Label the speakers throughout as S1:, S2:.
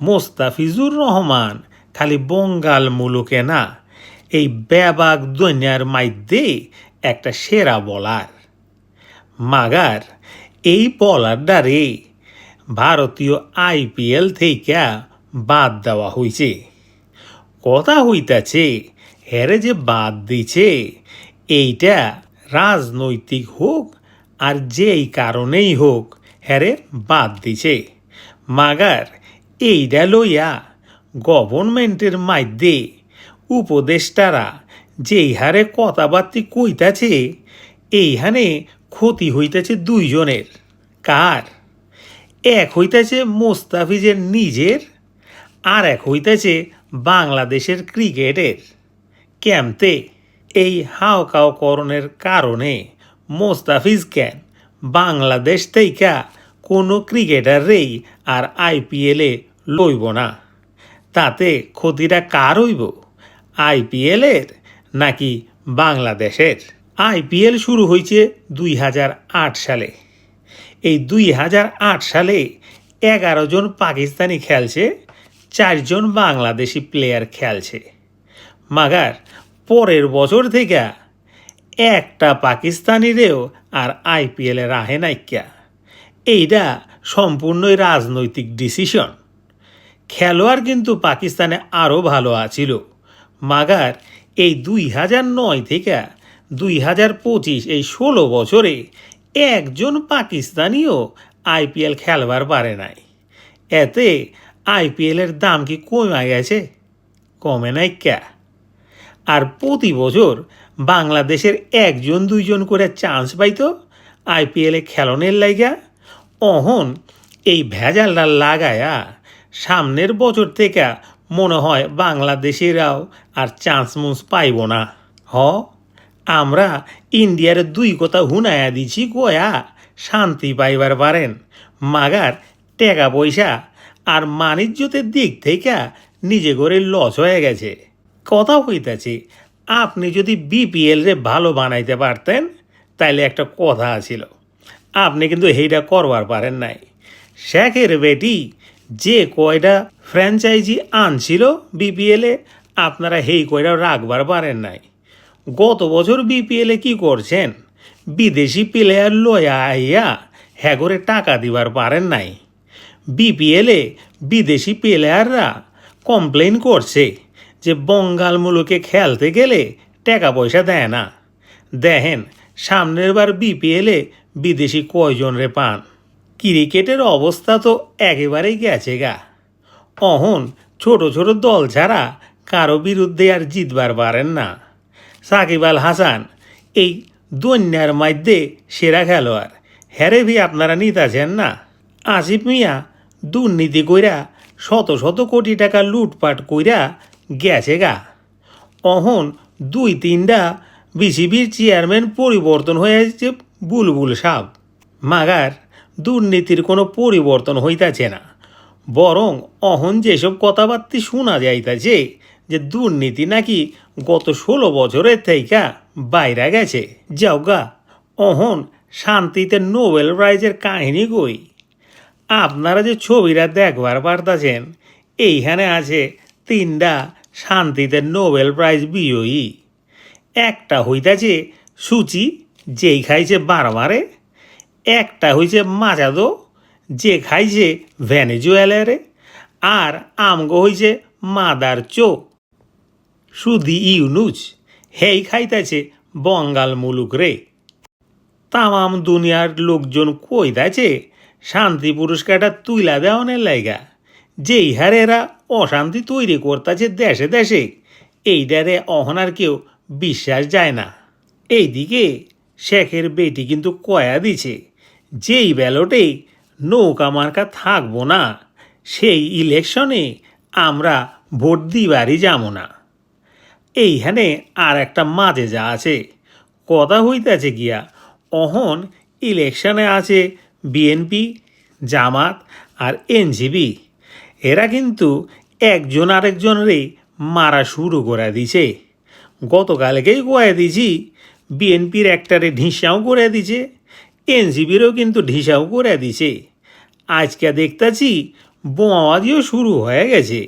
S1: মোস্তাফিজুর রহমান, খালি বঙ্গাল মুলুকে না, এই ব্যাবাক দুনিয়ার মাইধ্যে একটা সেরা বলার মাগার, এই বলারটারে ভারতীয় আইপিএল থেকে বাদ দেওয়া হয়েছে কথা হইতাছে, হেরে যে বাদ দিছে, এইটা রাজনৈতিক হোক আর যেই কারণেই হোক হেরে বাদ দিছে। মাগার এইটা লইয়া গভর্নমেন্টের মাধ্যে উপদেষ্টারা যেই হারে কথাবার্তি কইতাছে, এইখানে ক্ষতি হইতেছে দুইজনের। কার? এক হইতেছে মোস্তাফিজের নিজের, আর এক হইতেছে বাংলাদেশের ক্রিকেটের। ক্যাম্পতে এই হাওকাওকরণের কারণে মোস্তাফিজ কেন বাংলাদেশ থেকে কোনো ক্রিকেটাররেই আর আইপিএলে লইব না। তাতে ক্ষতিটা কার হইব? আইপিএলের নাকি বাংলাদেশের? আইপিএল শুরু হয়েছে দুই হাজার আট সালে। এই দুই হাজার আট সালে এগারো জন পাকিস্তানি খেলছে চারজন বাংলাদেশি প্লেয়ার খেলছে। মাগার, পরের বছর থেকে একটা পাকিস্তানিরেও আর আইপিএলে রাহে নাইকা এইটা সম্পূর্ণই রাজনৈতিক ডিসিশন খেলোয়াড় কিন্তু পাকিস্তানে আরও ভালো আছিল। মাগার এই দুই হাজার নয় থেকে দুই হাজার পঁচিশ এই ষোলো বছরে একজন পাকিস্তানিও আইপিএল খেলবার পারে নাই। এতে আইপিএলের দাম কি কমে গেছে? কমে নাই ক্যা? আর প্রতি বছর বাংলাদেশের একজন দুইজন করে চান্স পাইতো আইপিএলে খেলনের লাইগা। অহন এই ভেজালটা লাগায়া সামনের বছর থেকে মনে হয় বাংলাদেশিরাও আর চান্স মুন্স পাইব না। হ, আমরা ইন্ডিয়ার দুই কথা হুনায়া দিছি গোয়া শান্তি পাইবার পারেন। মাগার টাকা পয়সা আর মানিজ্যতের দিক থেকে নিজে করে লস হয়ে গেছে। কথা হইতাছে, আপনি যদি বিপিএল রে ভালো বানাইতে পারতেন, তাইলে একটা কথা আছিল। আপনি কিন্তু হেইটা করবার পারেন নাই। শেখের বেটি যে কয়টা ফ্র্যাঞ্চাইজি আনছিল বিপিএলে আপনারা হেই কয়টা রাখবার পারেন নাই। গত বছর বিপিএলে কি করছেন? বিদেশি প্লেয়ার লয়া আইয়া হ্যাগরে টাকা দিবার পারেন নাই। বিপিএলে বিদেশি প্লেয়াররা কমপ্লেন করছে যে বঙ্গাল মুলুকে খেলতে গেলে টাকা পয়সা দেয় না। দেখেন, সামনের বার বিপিএলে বিদেশি কয়জন রে পান? ক্রিকেটের অবস্থা তো একেবারেই গেছে গা। অহন ছোট ছোট দল ছাড়া কারও বিরুদ্ধে আর জিতবার পারেন না। সাকিব আল হাসান, এই দৈন্যার মধ্যে সেরা খেলোয়াড়। হ্যারে ভি আপনারা নিতাছেন না? আসিফ মিয়া দুর্নীতি কইরা শত শত কোটি টাকা লুটপাট কইরা গেছে গা। অহন দুই তিনটা বিসিবির চেয়ারম্যান পরিবর্তন হয়ে হয়েছে বুলবুল সাহ মাগার দুর্নীতির কোনো পরিবর্তন হইতাছে না। বরং অহন যেসব কথাবার্তা শোনা যাইতাছে যে দুর্নীতি নাকি গত ষোলো বছরের থেকে বাইরে গেছে। যাওগা অহন শান্তিতে নোবেল প্রাইজের কাহিনী কই। আপনারা যে ছবিটা দেখবার পারতাছেন, এইখানে আছে তিনটা শান্তিতে নোবেল প্রাইজ বিজয়ী। একটা হইতাছে সুচি, যেই খাইছে বারবারে। একটা হইছে মাজাদো, যে খাইছে ভেনেজুয়েলারে, আর আমগো হইছে মাদার চো সুদি ইউনুজ হেই খাইতাছে বঙ্গাল মুলুক রে। তামাম দুনিয়ার লোকজন কইতাছে শান্তি পুরস্কারটা তুইলা দেওয়ানের লাইগা। যেই হারে এরা অশান্তি তৈরি করতেছে দেশে দেশে এইটারে অহনার কেউ বিশ্বাস যায় না। এইদিকে শেখের বেটি কিন্তু কয়া দিছে যেই ব্যালটে নৌকা মার্কা থাকব না, সেই ইলেকশনে আমরা ভোট দিবারই যাব না। এইখানে আর একটা মাঝে যা আছে, কথা হইতাছে গিয়া, অহন ইলেকশনে আছে বিএনপি, জামাত আর এনজিবি। এরা কিন্তু একজন আরেকজনেরই মারা শুরু করে দিছে। গতকালকেই কয়ে দিছি, বিএনপির একটারে ঢিসাও করে দিছে। এনজিবিরও কিন্তু ঢিসাও করে দিছে। আজকে দেখতাছি বোমাবাজিও শুরু হয়ে গেছে।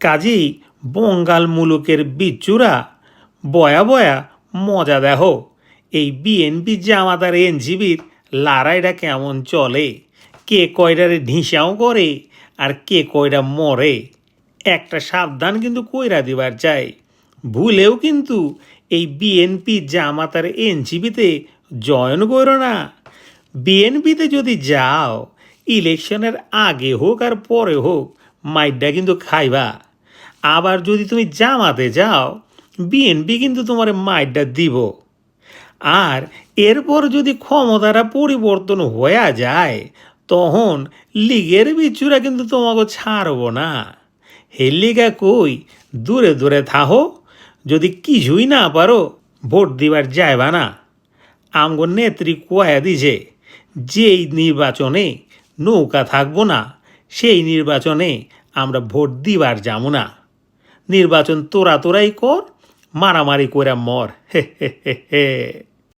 S1: কাজেই বঙ্গাল মুলুকের বিচ্চুরা বয়া বয়া মজা দেখো। এই বিএনপি জামাতার এনজিবির লড়াইটা কেমন চলে? কে কয়টারে ঢিসাও করে আর কে কয়টা মরে? একটা সাবধান কিন্তু কইরা দিবার চাই। ভুলেও কিন্তু এই বিএনপি জামাতার এনজিবিতে জয়েন করো না। বিএনপিতে যদি যাও, ইলেকশনের আগে হোক আর পরে হোক মাইডটা কিন্তু খাইবা। আবার যদি তুমি জামাতে যাও, বিএনপি কিন্তু তোমার মাইডটা দিব। আর এরপর যদি ক্ষমতাটা পরিবর্তন হয়ে যায়, তখন লিগের বিচুরা কিন্তু তোমাকে ছাড়ব না। হেলিগা কই, দূরে দূরে থাহো। যদি কিছুই না পারো, ভোট দিবার যাইবা না। আমগো নেত্রী কুয়া দিছে, যেই নির্বাচনে নৌকা থাকব না, সেই নির্বাচনে আমরা ভোট দিবার যাব না। নির্বাচন তোরা তোরাই কর, মারামারি করে মর। হে হে হে হে।